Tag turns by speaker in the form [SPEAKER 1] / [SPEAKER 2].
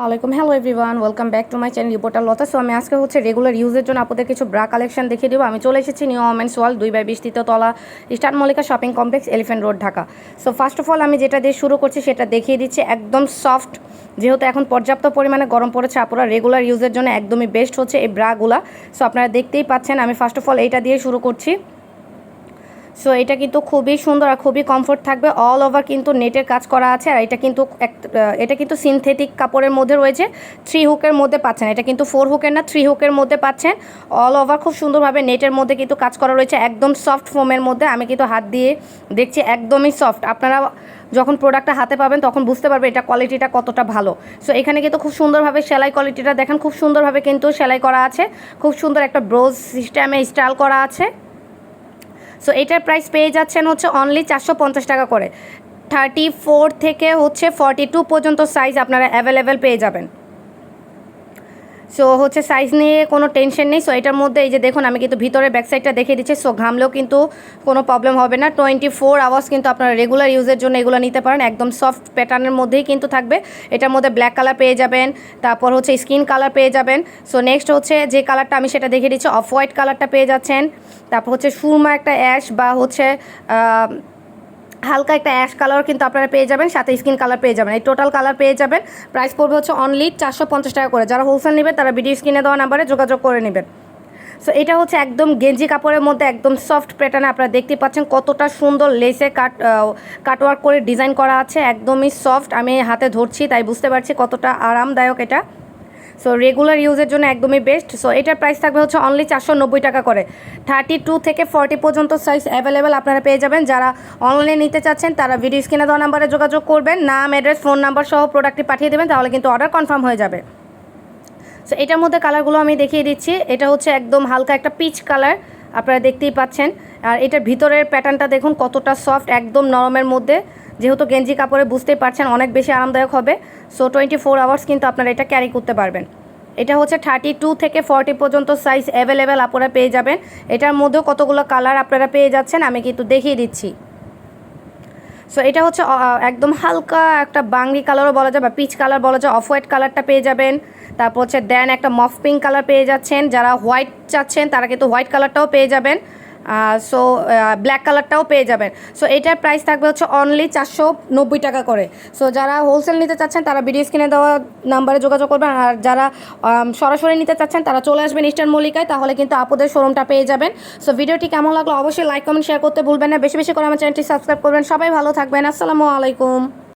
[SPEAKER 1] ওয়ালাইকুম hello everyone welcome back to my channel reporter Lata so আমি আজকে হচ্ছে রেগুলার ইউজের জন্য আপনাদের কিছু ব্রা কালেকশন দেখিয়ে দেবো। আমি চলে এসেছি নিউ ওমেন্স ওয়াল দুই বাই বিশ তলা eastern Mallika shopping complex elephant road Dhaka. So first of all আমি যেটা দিয়ে শুরু করছি সেটা দেখিয়ে দিচ্ছি। একদম সফট যেহেতু এখন পর্যাপ্ত পরিমাণে গরম পড়েছে আপনারা রেগুলার ইউজের জন্য একদমই বেস্ট হচ্ছে এই ব্রাগুলা সো আপনারা দেখতেই পাচ্ছেন, আমি ফার্স্ট অফ অল এইটা দিয়ে শুরু করছি। সো এটা কিন্তু খুবই সুন্দর আর খুবই কমফোর্ট থাকবে। অল ওভার কিন্তু নেটের কাজ করা আছে আর এটা কিন্তু এটা কিন্তু সিনথেটিক কাপড়ের মধ্যে রয়েছে। থ্রি হুকের মধ্যে পাচ্ছেন। এটা কিন্তু ফোর হুকের না থ্রি হুকের মধ্যে পাচ্ছেন। অল ওভার খুব সুন্দরভাবে নেটের মধ্যে কিন্তু কাজ করা রয়েছে। একদম সফট ফোমের মধ্যে। আমি কিন্তু হাত দিয়ে দেখছি একদমই সফট আপনারা যখন প্রোডাক্টটা হাতে পাবেন তখন বুঝতে পারবে এটা কোয়ালিটিটা কতটা ভালো। সো এখানে কিন্তু খুব সুন্দরভাবে সেলাই কোয়ালিটিটা দেখেন। খুব সুন্দরভাবে কিন্তু সেলাই করা আছে। খুব সুন্দর একটা ব্রোজ সিস্টেমে স্টাইল করা আছে। সো এটার প্রাইস পেয়ে যাচ্ছেন হচ্ছে অনলি চারশো পঞ্চাশ টাকা করে। থার্টি ফোর থেকে হচ্ছে ফর্টি টু পর্যন্ত সাইজ আপনারা অ্যাভেলেবেল পেয়ে যাবেন। সো হচ্ছে সাইজ নিয়ে কোনো টেনশন নেই। সো এটার মধ্যে এই যে দেখুন, আমি কিন্তু ভিতরে ব্যাক সাইডটা দেখিয়ে দিচ্ছি। সো ঘামলেও কিন্তু কোনো প্রবলেম হবে না। টোয়েন্টি ফোর আওয়ার্স কিন্তু আপনারা রেগুলার ইউজের জন্য এগুলো নিতে পারেন। একদম সফট প্যাটার্নের মধ্যেই কিন্তু থাকবে। এটার মধ্যে ব্ল্যাক কালার পেয়ে যাবেন। তারপর হচ্ছে স্কিন কালার পেয়ে যাবেন। সো নেক্সট হচ্ছে যে কালারটা আমি সেটা দেখিয়ে দিচ্ছি অফ হোয়াইট কালারটা পেয়ে যাচ্ছেন। তারপর হচ্ছে সুরমা একটা অ্যাশ বা হচ্ছে হালকা একটা অ্যাশ কালার কিন্তু আপনারা পেয়ে যাবেন, সাথে স্কিন কালার পেয়ে যাবেন। এই টোটাল কালার পেয়ে যাবেন। প্রাইস পড়বে হচ্ছে অনলি চারশো পঞ্চাশ টাকা করে। যারা হোলসেল নেবেন, তারা ভিডিও স্ক্রিনে দেওয়া নাম্বারে যোগাযোগ করে নেবেন। সো এটা হচ্ছে একদম গেঞ্জি কাপড়ের মধ্যে একদম সফট প্যাটার্নে আপনারা দেখতে পাচ্ছেন কতটা সুন্দর লেসে কাট কাটওয়ার্ক করে ডিজাইন করা আছে। একদমই সফট আমি হাতে ধরছি, তাই বুঝতে পারছি কতটা আরামদায়ক এটা। সো রেগুলার ইউজের জন্য একদমই বেস্ট সো এটার প্রাইস থাকবে হচ্ছে অনলি চারশো নব্বই টাকা করে। থার্টি টু থেকে ফর্টি পর্যন্ত সাইজ অ্যাভেলেবেল আপনারা পেয়ে যাবেন। যারা অনলাইনে নিতে চাচ্ছেন, তারা ভিডিও স্ক্রিনে দেওয়া নাম্বারে যোগাযোগ করবেন। নাম অ্যাড্রেস ফোন নাম্বার সহ প্রোডাক্টটি পাঠিয়ে দেবেন, তাহলে কিন্তু অর্ডার কনফার্ম হয়ে যাবে। সো এটার মধ্যে কালারগুলো আমি দেখিয়ে দিচ্ছি। এটা হচ্ছে একদম হালকা একটা পিচ কালার আপনারা দেখতেই পাচ্ছেন। আর এটার ভিতরের প্যাটার্নটা দেখুন কতটা সফট একদম নরমের মধ্যে। যেহেতু গেঞ্জি কাপড়ে বুঝতেই পারছেন অনেক বেশি আরামদায়ক হবে। সো টোয়েন্টি ফোর আওয়ার্স কিন্তু আপনারা এটা ক্যারি করতে পারবেন। এটা হচ্ছে থার্টি টু থেকে ফর্টি পর্যন্ত সাইজ অ্যাভেলেবেল আপনারা পেয়ে যাবেন। এটার মধ্যেও কতগুলো কালার আপনারা পেয়ে যাচ্ছেন আমি কিন্তু দেখিয়ে দিচ্ছি। সো এটা হচ্ছে একদম হালকা একটা বাঙ্গি কালারও বলা যায় বা পিচ কালার বলা যায় অফ হোয়াইট কালারটা পেয়ে যাবেন। তারপর হচ্ছে দেন একটা মফ পিঙ্ক কালার পেয়ে যাচ্ছেন। যারা হোয়াইট চাচ্ছেন তারা কিন্তু হোয়াইট কালারটাও পেয়ে যাবেন। সো ব্ল্যাক কালারটাও পেয়ে যাবেন। সো এটার প্রাইস থাকবে হচ্ছে অনলি চারশো নব্বই টাকা করে। সো যারা হোলসেল নিতে চাচ্ছেন, তারা ভিডিও স্ক্রিনে দেওয়া নাম্বারে যোগাযোগ করবেন। আর যারা সরাসরি নিতে চাচ্ছেন, তারা চলে আসবেন ইস্টার্ন মল্লিকায় তাহলে কিন্তু আপুদের শোরুমটা পেয়ে যাবেন। সো ভিডিওটি কেমন লাগল অবশ্যই লাইক কমেন্ট শেয়ার করতে ভুলবেন না। বেশি বেশি করে আমার চ্যানেলটি সাবস্ক্রাইব করবেন। সবাই ভালো থাকবেন। আসসালামু আলাইকুম।